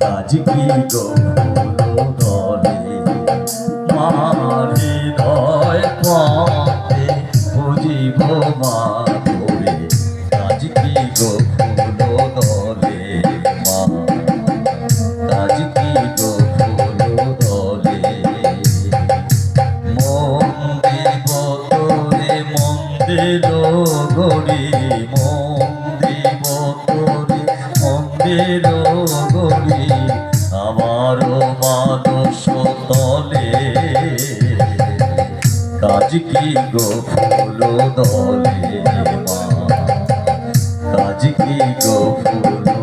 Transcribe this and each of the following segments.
কাজ কি গো? কাজ কি গো ফুল দলে মা? কাজ কি গো ফুল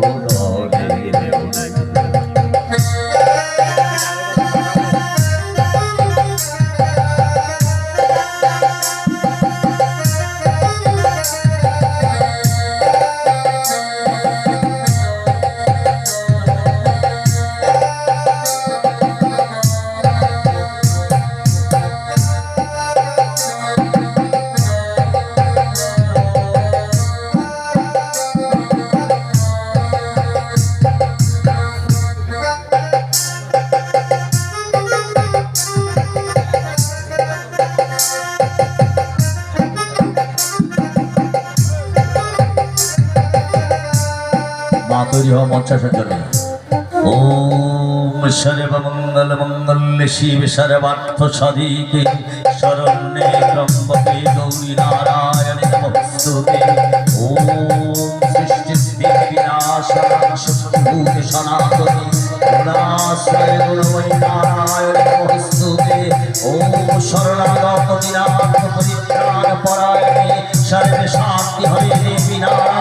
তৈরি মঞ্চাসের জন্য ওম সর্বমঙ্গল মঙ্গল শিব সর্বার্থ সাধিকে শরণ্যে ত্রম্বকে গৌরী নারায়ণে নমস্তুতে ওম সৃষ্টি স্থিতি বিনাশাভূত সনাতনে গুণাশ্রয় গুণময়ী নারায়ণে নমস্তুতে ওম শরণাগত নিরাত পরিত্রাণ পরায়ণে সর্বে শান্তি হরে দেবী নারায়ণে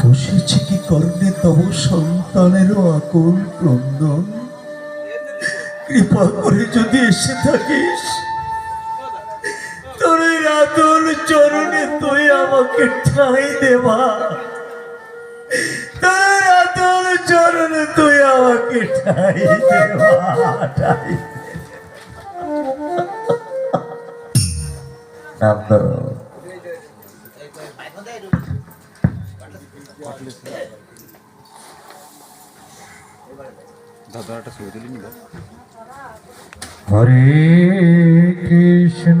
বসেছি কি কর্ণে তব সন্তানেরও আকুল ক্রন্দন? কৃপা করে যদি এসে থাকিস। চরণে তুই আমাকে ঠাঁই দেবা। তোর রাতুল চরণে তুই আমাকে ঠাঁই দেবা ঠাঁই নাম দাদাটা ছবি তুলি হরে কৃষ্ণ।